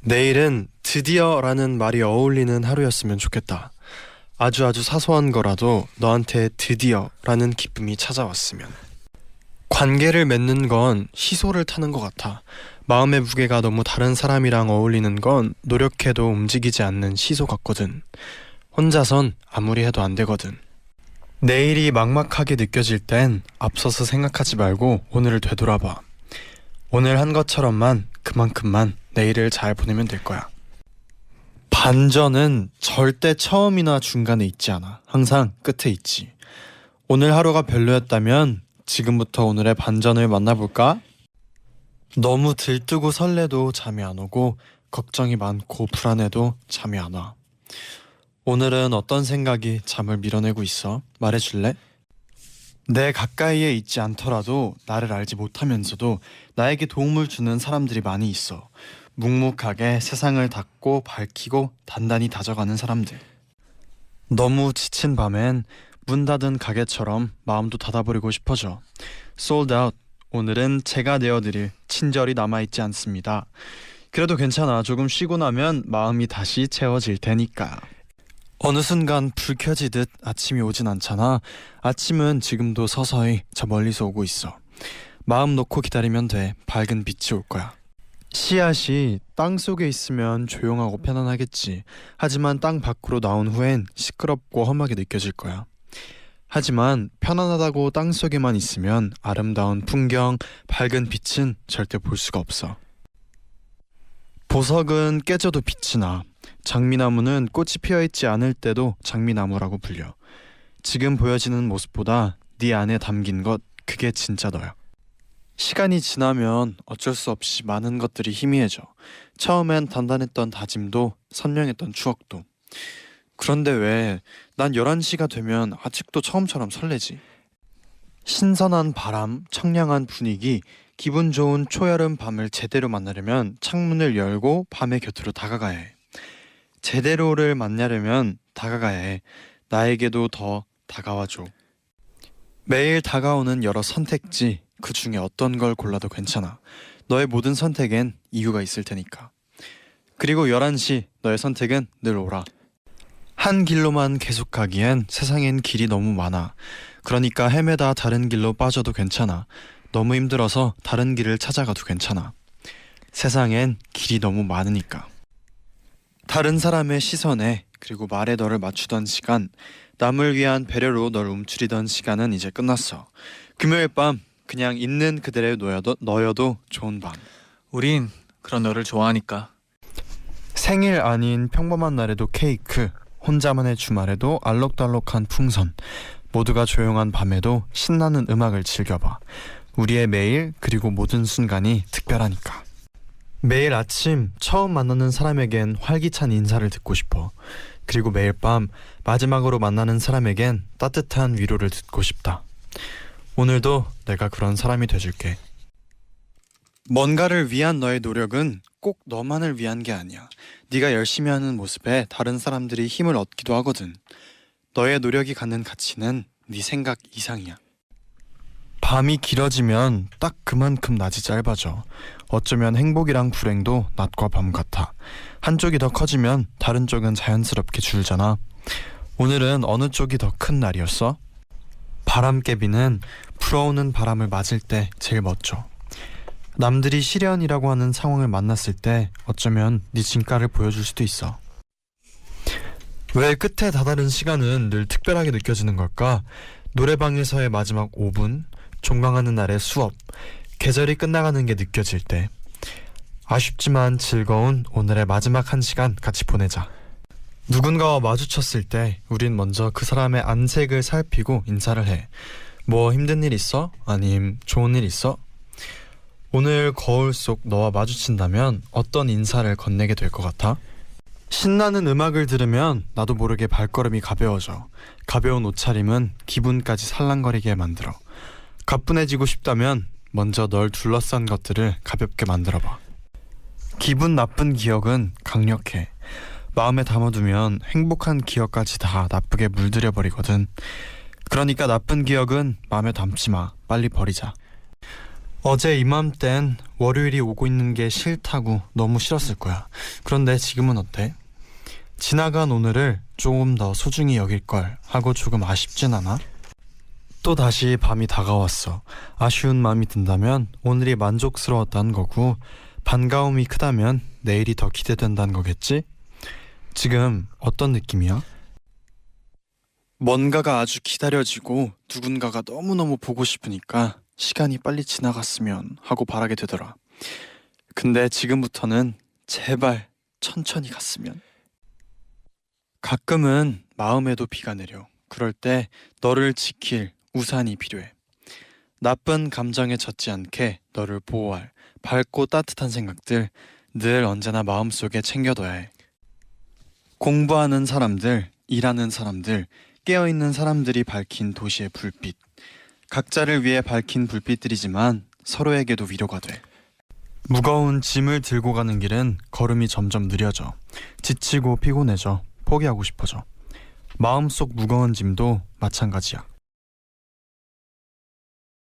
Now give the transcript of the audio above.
내일은 드디어라는 말이 어울리는 하루였으면 좋겠다. 아주 아주 사소한 거라도 너한테 드디어라는 기쁨이 찾아왔으면. 관계를 맺는 건 시소를 타는 것 같아. 마음의 무게가 너무 다른 사람이랑 어울리는 건 노력해도 움직이지 않는 시소 같거든. 혼자선 아무리 해도 안 되거든. 내일이 막막하게 느껴질 땐 앞서서 생각하지 말고 오늘을 되돌아봐. 오늘 한 것처럼만 그만큼만 내일을 잘 보내면 될 거야. 반전은 절대 처음이나 중간에 있지 않아. 항상 끝에 있지. 오늘 하루가 별로였다면 지금부터 오늘의 반전을 만나볼까? 너무 들뜨고 설레도 잠이 안 오고 걱정이 많고 불안해도 잠이 안 와. 오늘은 어떤 생각이 잠을 밀어내고 있어? 말해줄래? 내 가까이에 있지 않더라도 나를 알지 못하면서도 나에게 도움을 주는 사람들이 많이 있어. 묵묵하게 세상을 닫고 밝히고 단단히 다져가는 사람들. 너무 지친 밤엔 문 닫은 가게처럼 마음도 닫아버리고 싶어져. Sold out. 오늘은 제가 내어드릴 친절이 남아있지 않습니다. 그래도 괜찮아. 조금 쉬고 나면 마음이 다시 채워질 테니까. 어느 순간 불 켜지듯 아침이 오진 않잖아. 아침은 지금도 서서히 저 멀리서 오고 있어. 마음 놓고 기다리면 돼. 밝은 빛이 올 거야. 씨앗이 땅 속에 있으면 조용하고 편안하겠지. 하지만 땅 밖으로 나온 후엔 시끄럽고 험하게 느껴질 거야. 하지만 편안하다고 땅 속에만 있으면 아름다운 풍경, 밝은 빛은 절대 볼 수가 없어. 보석은 깨져도 빛이 나. 장미나무는 꽃이 피어 있지 않을 때도 장미나무라고 불려. 지금 보여지는 모습보다 네 안에 담긴 것 그게 진짜 너야. 시간이 지나면 어쩔 수 없이 많은 것들이 희미해져. 처음엔 단단했던 다짐도 선명했던 추억도. 그런데 왜 난 11시가 되면 아직도 처음처럼 설레지? 신선한 바람, 청량한 분위기, 기분 좋은 초여름 밤을 제대로 만나려면 창문을 열고 밤의 곁으로 다가가야 해. 제대로를 만나려면 다가가야 해. 나에게도 더 다가와줘. 매일 다가오는 여러 선택지, 그 중에 어떤 걸 골라도 괜찮아. 너의 모든 선택엔 이유가 있을 테니까. 그리고 11시, 너의 선택은 늘 오라. 한 길로만 계속 가기엔 세상엔 길이 너무 많아. 그러니까 헤매다 다른 길로 빠져도 괜찮아. 너무 힘들어서 다른 길을 찾아가도 괜찮아. 세상엔 길이 너무 많으니까. 다른 사람의 시선에 그리고 말에 너를 맞추던 시간, 남을 위한 배려로 널 움츠리던 시간은 이제 끝났어. 금요일 밤 그냥 있는 그대로 너여도, 너여도 좋은 밤. 우린 그런 너를 좋아하니까 생일 아닌 평범한 날에도 케이크, 혼자만의 주말에도 알록달록한 풍선, 모두가 조용한 밤에도 신나는 음악을 즐겨봐. 우리의 매일 그리고 모든 순간이 특별하니까. 매일 아침 처음 만나는 사람에겐 활기찬 인사를 듣고 싶어. 그리고 매일 밤 마지막으로 만나는 사람에겐 따뜻한 위로를 듣고 싶다. 오늘도 내가 그런 사람이 돼줄게. 뭔가를 위한 너의 노력은 꼭 너만을 위한 게 아니야. 네가 열심히 하는 모습에 다른 사람들이 힘을 얻기도 하거든. 너의 노력이 갖는 가치는 네 생각 이상이야. 밤이 길어지면 딱 그만큼 낮이 짧아져. 어쩌면 행복이랑 불행도 낮과 밤 같아. 한쪽이 더 커지면 다른 쪽은 자연스럽게 줄잖아. 오늘은 어느 쪽이 더 큰 날이었어? 바람개비는 불어오는 바람을 맞을 때 제일 멋져. 남들이 시련이라고 하는 상황을 만났을 때 어쩌면 네 진가를 보여줄 수도 있어. 왜 끝에 다다른 시간은 늘 특별하게 느껴지는 걸까? 노래방에서의 마지막 5분, 종강하는 날의 수업, 계절이 끝나가는 게 느껴질 때. 아쉽지만 즐거운 오늘의 마지막 한 시간 같이 보내자. 누군가와 마주쳤을 때 우린 먼저 그 사람의 안색을 살피고 인사를 해. 뭐 힘든 일 있어? 아님 좋은 일 있어? 오늘 거울 속 너와 마주친다면 어떤 인사를 건네게 될 것 같아? 신나는 음악을 들으면 나도 모르게 발걸음이 가벼워져. 가벼운 옷차림은 기분까지 살랑거리게 만들어. 가뿐해지고 싶다면 먼저 널 둘러싼 것들을 가볍게 만들어봐. 기분 나쁜 기억은 강력해. 마음에 담아두면 행복한 기억까지 다 나쁘게 물들여 버리거든. 그러니까 나쁜 기억은 마음에 담지 마. 빨리 버리자. 어제 이맘땐 월요일이 오고 있는 게 싫다고 너무 싫었을 거야. 그런데 지금은 어때? 지나간 오늘을 조금 더 소중히 여길 걸 하고 조금 아쉽진 않아? 또 다시 밤이 다가왔어. 아쉬운 마음이 든다면 오늘이 만족스러웠다는 거고 반가움이 크다면 내일이 더 기대된다는 거겠지? 지금 어떤 느낌이야? 뭔가가 아주 기다려지고 누군가가 너무너무 보고 싶으니까 시간이 빨리 지나갔으면 하고 바라게 되더라. 근데 지금부터는 제발 천천히 갔으면. 가끔은 마음에도 비가 내려. 그럴 때 너를 지킬 우산이 필요해. 나쁜 감정에 젖지 않게 너를 보호할 밝고 따뜻한 생각들 늘 언제나 마음속에 챙겨둬야 해. 공부하는 사람들, 일하는 사람들, 깨어있는 사람들이 밝힌 도시의 불빛. 각자를 위해 밝힌 불빛들이지만 서로에게도 위로가 돼. 무거운 짐을 들고 가는 길은 걸음이 점점 느려져. 지치고 피곤해져. 포기하고 싶어져. 마음속 무거운 짐도 마찬가지야.